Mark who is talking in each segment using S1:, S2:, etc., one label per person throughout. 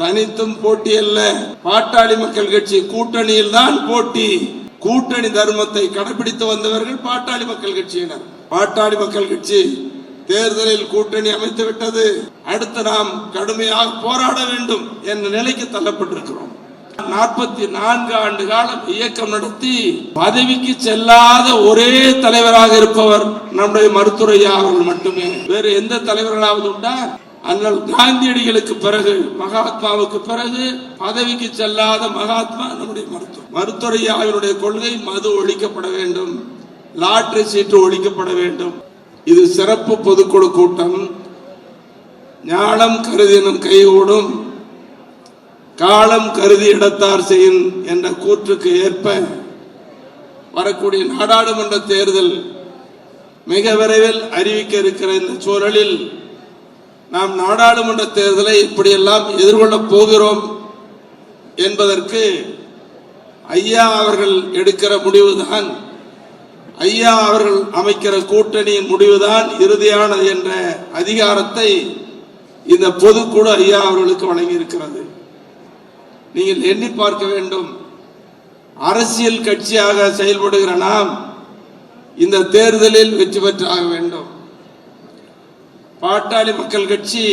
S1: தனித்தும் போட்டி அல்ல. பாட்டாளி மக்கள் கட்சி கூட்டணியில் தான் போட்டி. கூட்டணி தர்மத்தை கடைபிடித்து வந்தவர்கள் பாட்டாளி மக்கள் கட்சியினர். பாட்டாளி மக்கள் கட்சி தேர்தலில் கூட்டணி அமைத்து விட்டது. அடுத்து நாம் கடுமையாக போராட வேண்டும் என்ற நிலைக்கு தள்ளப்பட்டிருக்கிறோம். நாற்பத்தி நான்கு ஆண்டு காலம் இயக்கம் நடத்தி பதவிக்கு செல்லாத ஒரே தலைவராக இருப்பவர் நம்முடைய மருத்துவரையா அவர்கள் மட்டுமே. வேறு எந்த தலைவர்களாவது உண்டா? அண்ணல் காந்தியடிகளுக்கு பிறகு மகாத்மாவுக்கு பிறகு பதவிக்கு செல்லாத மகாத்மா நம்முடைய மருத்துவர் மருத்துவரையாவினுடைய கொள்கை மது ஒழிக்கப்பட வேண்டும் லாட்ரி சீட்டு ஒழிக்கப்பட வேண்டும். இது சிறப்பு பொதுக்குழு கூட்டம். ஞானம் கருதினும் கைகூடும். காலம் கருதி இடத்தார் செய்யும் என்ற கூற்றுக்கு ஏற்ப வரக்கூடிய நாடாளுமன்ற தேர்தல் மிக விரைவில் அறிவிக்க இருக்கிற இந்த சூழலில் நாம் நாடாளுமன்ற தேர்தலை இப்படியெல்லாம் எதிர்கொள்ளப் போகிறோம் என்பதற்கு ஐயா அவர்கள் எடுக்கிற முடிவுதான். ஐயா அவர்கள் அமைக்கிற கூட்டணியின் முடிவுதான் இறுதியானது என்ற அதிகாரத்தை இந்த பொதுக்குழு ஐயா அவர்களுக்கு வழங்கியிருக்கிறது. நீங்கள் எண்ணி பார்க்க வேண்டும். அரசியல் கட்சியாக செயல்படுகிற நாம் இந்த தேர்தலில் வெற்றி பெற்றாக வேண்டும். பாட்டாளி மக்கள் கட்சி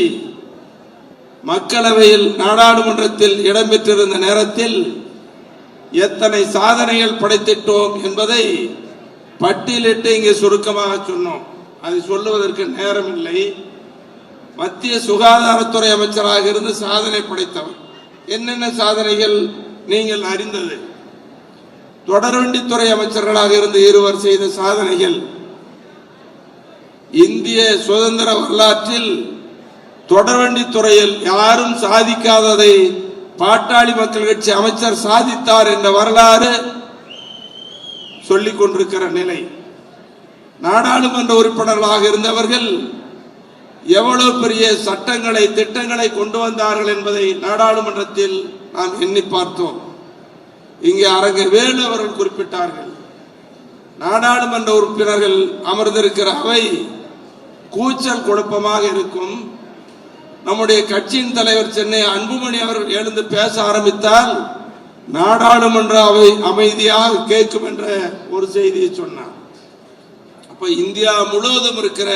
S1: மக்களவையில் நாடாளுமன்றத்தில் இடம்பெற்றிருந்த நேரத்தில் எத்தனை சாதனைகள் படைத்திட்டோம் என்பதை பட்டியலிட்டு இங்கே சுருக்கமாக சொன்னோம். அதை சொல்லுவதற்கு நேரம் இல்லை மத்திய சுகாதாரத்துறை அமைச்சராக இருந்து சாதனை படைத்தவர். என்னென்ன சாதனைகள் நீங்கள் அறிந்தது? தொடர்வண்டித்துறை அமைச்சர்களாக இருந்து இருவர் செய்த சாதனைகள். இந்திய சுதந்திர வரலாற்றில் தொடர்வண்டி துறையில் யாரும் சாதிக்காததை பாட்டாளி மக்கள் கட்சி அமைச்சர் சாதித்தார் என்ற வரலாறு சொல்லிக் கொண்டிருக்கிற நிலை. நாடாளுமன்ற உறுப்பினர்களாக இருந்தவர்கள் எவ்வளவு பெரிய சட்டங்களை திட்டங்களை கொண்டு வந்தார்கள் என்பதை நாடாளுமன்றத்தில் நாம் எண்ணி பார்த்தோம். இங்கே அரங்க வேலு அவர்கள் குறிப்பிட்டார்கள். நாடாளுமன்ற உறுப்பினர்கள் அமர்ந்திருக்கிற அவை கூச்சல் குழப்பமாக இருக்கும். நம்முடைய கட்சியின் தலைவர் சென்னை அன்புமணி அவர்கள் எழுந்து பேச ஆரம்பித்தால் நாடாளுமன்ற அவை அமைதியாக கேட்கும் என்ற ஒரு செய்தியை சொன்னார். அப்ப இந்தியா முழுவதும் இருக்கிற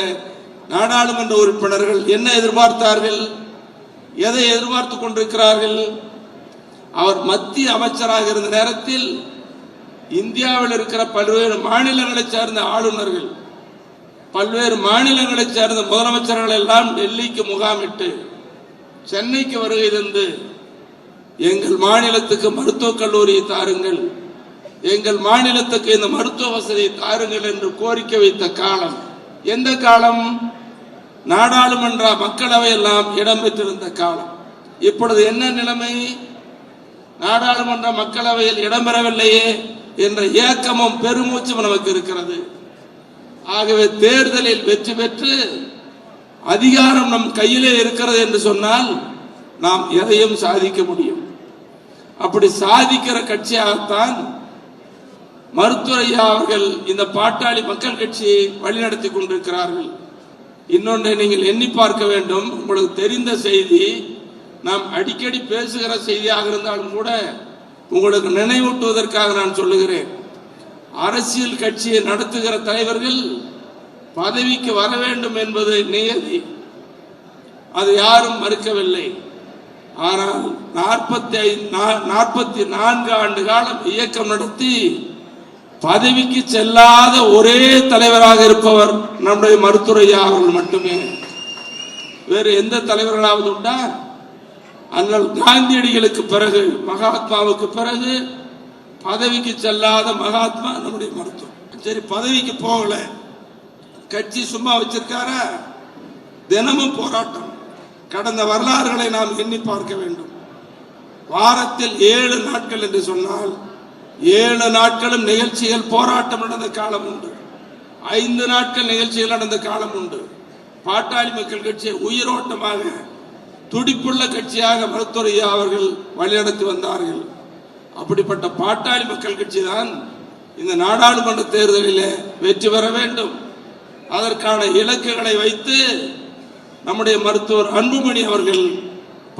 S1: நாடாளுமன்ற உறுப்பினர்கள் என்ன எதிர்பார்த்தார்கள்? எதை எதிர்பார்த்து கொண்டிருக்கிறார்கள்? அவர் மத்திய அமைச்சராக இருந்த நேரத்தில் இந்தியாவில் இருக்கிற பல்வேறு மாநிலங்களைச் சார்ந்த ஆளுநர்கள் பல்வேறு மாநிலங்களை சேர்ந்த முதலமைச்சர்கள் எல்லாம் டெல்லிக்கு முகாமிட்டு சென்னைக்கு வருகை தந்து எங்கள் மாநிலத்துக்கு மருத்துவக் கல்லூரியை தாருங்கள் எங்கள் மாநிலத்துக்கு இந்த மருத்துவ வசதியை தாருங்கள் என்று கோரிக்கை வைத்த காலம். எந்த காலம்? நாடாளுமன்ற மக்களவை எல்லாம் இடம்பெற்றிருந்த காலம். இப்பொழுது என்ன நிலைமை? நாடாளுமன்ற மக்களவையில் இடம்பெறவில்லையே என்ற ஏக்கமும் பெருமூச்சும் நமக்கு இருக்கிறது. ஆகவே தேர்தலில் வெற்றி பெற்று அதிகாரம் நம் கையிலே இருக்கிறது என்று சொன்னால் நாம் எதையும் சாதிக்க முடியும். அப்படி சாதிக்கிற கட்சியாகத்தான் மருத்துவரையா அவர்கள் இந்த பாட்டாளி மக்கள் கட்சியை வழிநடத்தி கொண்டிருக்கிறார்கள். இன்னொன்றை நீங்கள் எண்ணி பார்க்க வேண்டும். உங்களுக்கு தெரிந்த செய்தி நாம் அடிக்கடி பேசுகிற செய்தியாக இருந்தாலும் கூட உங்களுக்கு நினைவூட்டுவதற்காக நான் சொல்லுகிறேன். அரசியல் கட்சியை நடத்துகிற தலைவர்கள் பதவிக்கு வர வேண்டும் என்பது நியதி. அது யாரும் மறுக்கவில்லை. ஆனால் நாற்பத்தி நாற்பத்தி நான்கு ஆண்டு காலம் இயக்கம் நடத்தி பதவிக்கு செல்லாத ஒரே தலைவராக இருப்பவர் நம்முடைய மருத்துவரையா அவர்கள் மட்டுமே. வேறு எந்த தலைவர்களாவது உண்டா? அண்ணல் காந்தியடிகளுக்கு பிறகு மகாத்மாவுக்கு பிறகு பதவிக்கு செல்லாத மகாத்மா நம்முடைய மருத்துவம். சரி பதவிக்கு போகல. கட்சி சும்மா வச்சிருக்கார? தினமும் போராட்டம். கடந்த வரலாறுகளை நாம் எண்ணி பார்க்க வேண்டும். வாரத்தில் ஏழு நாட்கள் என்று சொன்னால் ஏழு நாட்களும் நிகழ்ச்சிகள் போராட்டம் நடந்த காலம் உண்டு. ஐந்து நாட்கள் நிகழ்ச்சிகள் நடந்த காலம் உண்டு. பாட்டாளி மக்கள் கட்சியை உயிரோட்டமாக துடிப்புள்ள கட்சியாக மருத்துவரையா அவர்கள் வழிநடத்தி வந்தார்கள். அப்படிப்பட்ட பாட்டாளி மக்கள் கட்சி தான் இந்த நாடாளுமன்ற தேர்தலில் வெற்றி பெற வேண்டும். அதற்கான இலக்குகளை வைத்து நம்முடைய மருத்துவர் அன்புமணி அவர்கள்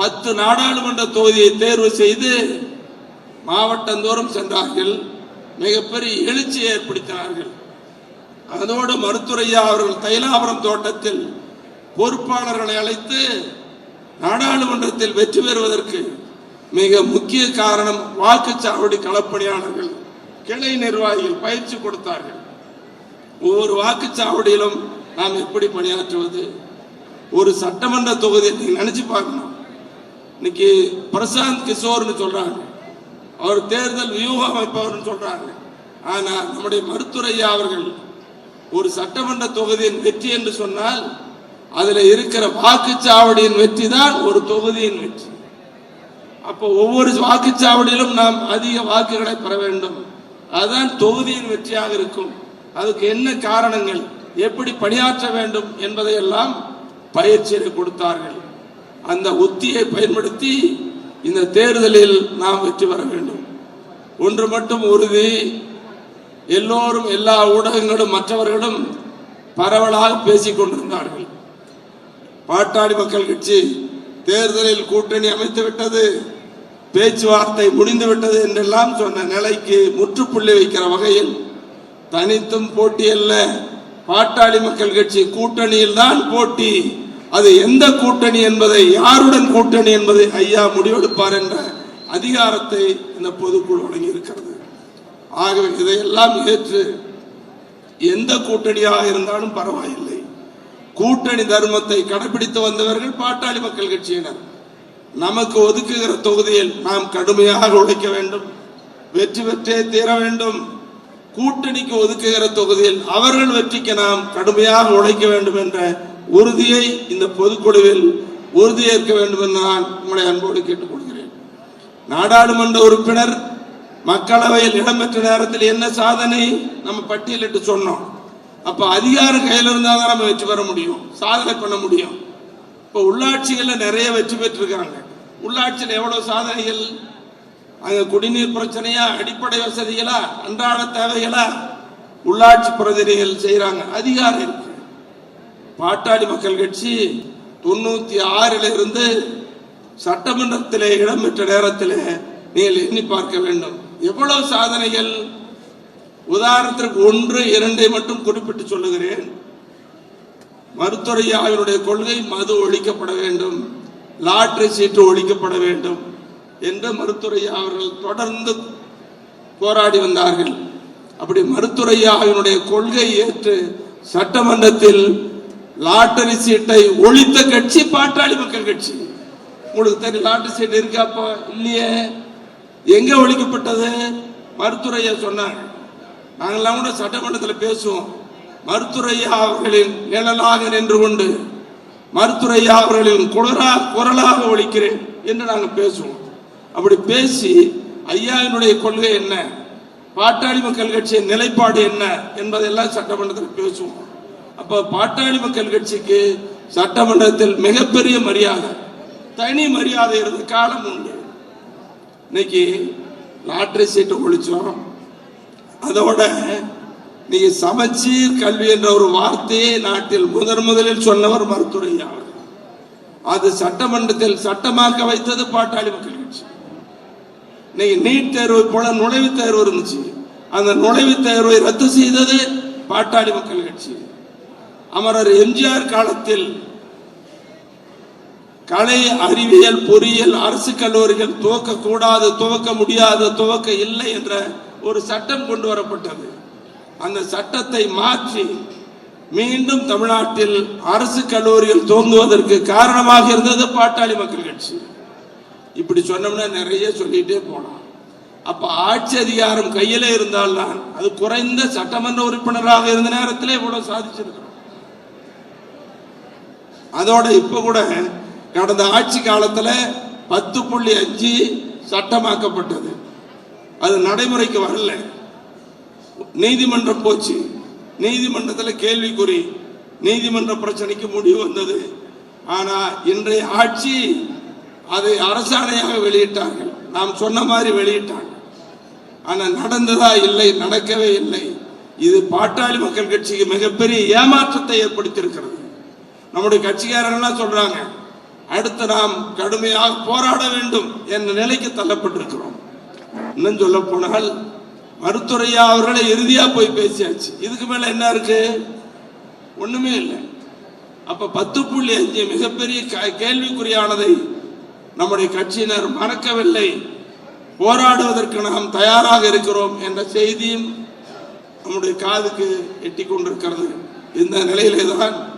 S1: பத்து நாடாளுமன்ற தொகுதியை தேர்வு செய்து மாவட்டந்தோறும் சென்றார்கள். மிகப்பெரிய எழுச்சியை ஏற்படுத்தினார்கள். அதோடு மருத்துரையா அவர்கள் தைலாபுரம் தோட்டத்தில் பொறுப்பாளர்களை அழைத்து நாடாளுமன்றத்தில் வெற்றி பெறுவதற்கு மிக முக்கிய காரணம் வாக்குச்சாவடி களப்பணியாளர்கள். கிளை நிர்வாகிகள் பயிற்சி கொடுத்தார்கள். ஒவ்வொரு வாக்குச்சாவடியிலும் நாம் எப்படி பணியாற்றுவது? ஒரு சட்டமன்ற தொகுதியை நீங்க நினைச்சு பார்க்கணும். இன்னைக்கு பிரசாந்த் கிஷோர்னு சொல்றாங்க. அவர் தேர்தல் வியூகம் அமைப்பவர்னு சொல்றாங்க. ஆனா நம்முடைய மருத்துவரையா அவர்கள் ஒரு சட்டமன்ற தொகுதியின் வெற்றி என்று சொன்னால் அதுல இருக்கிற வாக்குச்சாவடியின் வெற்றி தான் ஒரு தொகுதியின் வெற்றி. அப்போ ஒவ்வொரு வாக்குச்சாவடியிலும் நாம் அதிக வாக்குகளை பெற வேண்டும். அதுதான் தொகுதியின் வெற்றியாக இருக்கும். அதுக்கு என்ன காரணங்கள்? எப்படி பணியாற்ற வேண்டும் என்பதையெல்லாம் பயிற்சியை கொடுத்தார்கள். அந்த உத்தியை பயன்படுத்தி இந்த தேர்தலில் நாம் வெற்றி பெற வேண்டும். ஒன்று மட்டும் உறுதி. எல்லோரும் எல்லா ஊடகங்களும் மற்றவர்களும் பரவலாக பேசிக் கொண்டிருந்தார்கள். பாட்டாளி மக்கள் கட்சி தேர்தலில் கூட்டணி அமைத்து விட்டது பேச்சுவார்த்தை முடிந்துவிட்டது என்றெல்லாம் சொன்ன நிலைக்கு முற்றுப்புள்ளி வைக்கிற வகையில் தனித்தும் போட்டி அல்ல. பாட்டாளி மக்கள் கட்சி கூட்டணியில் தான் போட்டி. அது எந்த கூட்டணி என்பதை யாருடன் கூட்டணி என்பதை ஐயா முடிவெடுப்பார் என்ற அதிகாரத்தை இந்த பொதுக்குழு வழங்கி இருக்கிறது ஆகவே இதையெல்லாம் ஏற்று எந்த கூட்டணியாக இருந்தாலும் பரவாயில்லை. கூட்டணி தர்மத்தை கடைபிடித்து வந்தவர்கள் பாட்டாளி மக்கள் கட்சியினர். நமக்கு ஒதுக்குகிற தொகுதியில் நாம் கடுமையாக உழைக்க வேண்டும். வெற்றி பெற்றே தீர வேண்டும். கூட்டணிக்கு ஒதுக்குகிற தொகுதியில் அவர்கள் வெற்றிக்கு நாம் கடுமையாக உழைக்க வேண்டும் என்ற உறுதியை இந்த பொதுக்குழுவில் உறுதியேற்க வேண்டும் என்று நான் உங்களை அன்போடு கேட்டுக்கொள்கிறேன். நாடாளுமன்ற உறுப்பினர் மக்களவையில் இடம்பெற்ற நேரத்தில் என்ன சாதனை நம்ம பட்டியலிட்டு சொன்னோம். அப்ப அதிகாரம் கையில் இருந்தால் தான் நம்ம வெற்றி பெற முடியும். சாதனை பண்ண முடியும். இப்போ உள்ளாட்சிகளில் நிறைய வெற்றி பெற்றிருக்காங்க. உள்ளாட்சியில் எவ்வளவு சாதனைகள்? அங்க குடிநீர் பிரச்சனையா? அடிப்படை வசதிகளா? அன்றாட தேவைகளா? உள்ளாட்சி பிரதிநிதிகள் செய்யறாங்க அதிகாரம் இருக்கு. பாட்டாளி மக்கள் கட்சி தொண்ணூத்தி ஆறில் இருந்து சட்டமன்றத்திலே இடம்பெற்ற நேரத்தில் நீங்கள் எண்ணி பார்க்க வேண்டும். எவ்வளவு சாதனைகள்? உதாரணத்திற்கு ஒன்று இரண்டை மட்டும் குறிப்பிட்டு சொல்லுகிறேன். மருத்துவரையாவினுடைய கொள்கை மது ஒழிக்கப்பட வேண்டும். லாட்டரி சீட்டு ஒழிக்கப்பட வேண்டும் என்று மருத்துவரையா அவர்கள் தொடர்ந்து போராடி வந்தார்கள். அப்படி மருத்துவரையாவினுடைய கொள்கை ஏற்று சட்டமன்றத்தில் லாட்டரி சீட்டை ஒழித்த கட்சி பாட்டாளி மக்கள் கட்சி. உங்களுக்கு தெரியும் லாட்டரி சீட் இருக்காப்போ இல்லையே. எங்க ஒழிக்கப்பட்டது? மருத்துவரையா சொன்னாங்க நாங்கெல்லாம் கூட சட்டமன்றத்தில் பேசுவோம். மருத்துரையா அவர்களின் நிழலாக நின்று கொண்டு மருத்துவரையா அவர்களின் குரலா குரலாக ஒழிக்கிறேன் என்று நாங்கள் பேசுவோம். அப்படி பேசி ஐயாவினுடைய கொள்கை என்ன? பாட்டாளி மக்கள் கட்சியின் நிலைப்பாடு என்ன என்பதெல்லாம் சட்டமன்றத்தில் பேசுவோம். அப்ப பாட்டாளி மக்கள் கட்சிக்கு சட்டமன்றத்தில் மிகப்பெரிய மரியாதை தனி மரியாதை இருந்த காலம் உண்டு. இன்னைக்கு லாட்ரி சீட்டை ஒழிச்சோம். அதோட நீங்க சமச்சீர் கல்வி என்ற ஒரு வார்த்தையை நாட்டில் முதன் முதலில் சொன்னவர் மருத்துவரையா? அது சட்டமன்றத்தில் சட்டமாக்க வைத்தது பாட்டாளி மக்கள் கட்சி. இன்னைக்கு நீட் தேர்வு போல நுழைவுத் தேர்வு இருந்துச்சு. அந்த நுழைவுத் தேர்வை ரத்து செய்தது பாட்டாளி மக்கள் கட்சி. அமரர் எம்ஜிஆர் காலத்தில் கலை அறிவியல் பொறியியல் அரசு கல்லூரிகள் துவக்க கூடாது துவக்க முடியாது துவக்க இல்லை என்ற ஒரு சட்டம் கொண்டு வரப்பட்டது. அந்த சட்டத்தை மாற்றி மீண்டும் தமிழ்நாட்டில் அரசு கல்லூரிகள் துவங்குவதற்கு காரணமாக இருந்தது பாட்டாளி மக்கள் கட்சி. இப்படி சொன்னோம்னா நிறைய சொல்லிட்டே போனோம் அப்ப ஆட்சி அதிகாரம் கையில இருந்தால்தான் அது குறைந்த சட்டமன்ற உறுப்பினராக இருந்த நேரத்திலே இவ்வளவு சாதிச்சிருக்கிறோம். அதோட இப்ப கூட கடந்த ஆட்சி காலத்துல பத்து புள்ளி அஞ்சு சட்டமாக்கப்பட்டது. அது நடைமுறைக்கு வரல. நீதிமன்றம் போச்சு. நீதிமன்றத்தில் கேள்விக்குறி நீதிமன்ற பிரச்சனைக்கு முடிவு வந்தது. ஆனால் இன்றைய ஆட்சி அதை அரசாணையாக வெளியிட்டார்கள். நாம் சொன்ன மாதிரி வெளியிட்டாங்க. ஆனால் நடந்ததா இல்லை நடக்கவே இல்லை. இது பாட்டாளி மக்கள் கட்சிக்கு மிகப்பெரிய ஏமாற்றத்தை ஏற்படுத்தியிருக்கிறது. நம்முடைய கட்சிக்காரங்களாம் சொல்றாங்க அடுத்து நாம் கடுமையாக போராட வேண்டும் என்ற நிலைக்கு தள்ளப்பட்டிருக்கிறோம். இன்னும் சொல்ல போனால் மருத்துவரையா அவர்களை இறுதியா போய் பேசியாச்சு. இதுக்கு மேல என்ன இருக்கு? ஒண்ணுமே இல்லை. அப்ப பத்து புள்ளி அஞ்சு மிகப்பெரிய க- கேள்விக்குறியானதை நம்முடைய கட்சியினர் மறக்கவில்லை. போராடுவதற்கு நாம் தயாராக இருக்கிறோம் என்ற செய்தியும் நம்முடைய காதுக்கு எட்டி கொண்டிருக்கிறது. இந்த நிலையிலே தான்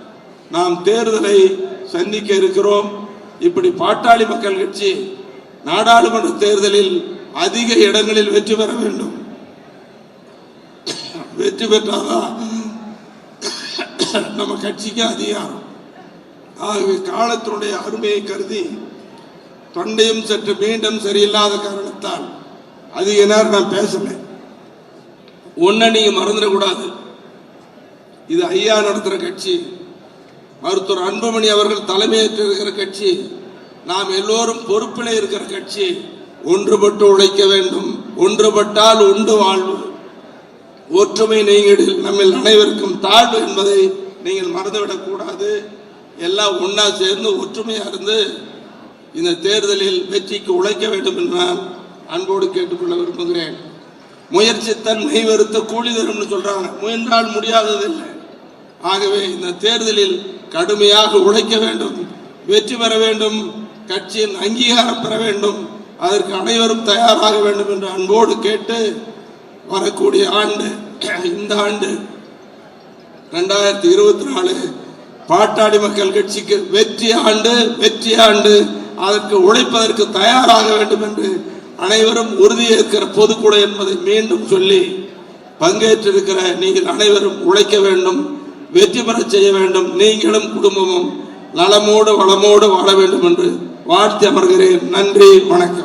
S1: நாம் தேர்தலை சந்திக்க இருக்கிறோம். இப்படி பாட்டாளி மக்கள் கட்சி நாடாளுமன்ற தேர்தலில் அதிக இடங்களில் வெற்றி பெற வேண்டும். வெற்றி பெற்றாதான் நம்ம கட்சிக்கு அதிகாரம். ஆகவே காலத்தினுடைய அருமையை கருதி தொண்டையும் சற்று மீண்டும் சரியில்லாத காரணத்தால் அதிக நேரம் நான் பேசல. ஒன்ன நீங்க மறந்துடக்கூடாது. இது ஐயா நடத்துற கட்சி. மருத்துவர் அன்புமணி அவர்கள் தலைமையேற்று இருக்கிற கட்சி. நாம் எல்லோரும் பொறுப்பிலே இருக்கிற கட்சி. ஒன்றுபட்டு உழைக்க வேண்டும். ஒன்றுபட்டால் உண்டு வாழ்வு. ஒற்றுமை நீங்கள் நம்மில் அனைவருக்கும் தாழ்வு என்பதை நீங்கள் மறந்துவிடக்கூடாது எல்லாம் ஒன்றா சேர்ந்து ஒற்றுமையா இருந்து இந்த தேர்தலில் வெற்றிக்கு உழைக்க வேண்டும் என்று நான் அன்போடு கேட்டுக்கொள்ள விரும்புகிறேன். முயற்சி தன் கூலி தரும்னு சொல்றாங்க. முயன்றால் முடியாததில்லை. ஆகவே இந்த தேர்தலில் கடுமையாக உழைக்க வேண்டும். வெற்றி பெற வேண்டும். கட்சியின் அங்கீகாரம் பெற வேண்டும். அதற்கு அனைவரும் தயாராக வேண்டும் என்று அன்போடு கேட்டு வரக்கூடிய ஆண்டு இந்த ஆண்டு ரெண்டாயிரத்தி இருபத்தி நாலு பாட்டாளி மக்கள் கட்சிக்கு வெற்றி ஆண்டு வெற்றி ஆண்டு. அதற்கு உழைப்பதற்கு தயாராக வேண்டும் என்று அனைவரும் உறுதியேற்கிற பொதுக்குழு என்பதை மீண்டும் சொல்லி பங்கேற்றிருக்கிற நீங்கள் அனைவரும் உழைக்க வேண்டும் வெற்றி பெற செய்ய வேண்டும். நீங்களும் குடும்பமும் நலமோடு வளமோடு வாழ வேண்டும் என்று வாழ்த்தி அமர்கிறேன். நன்றி வணக்கம்.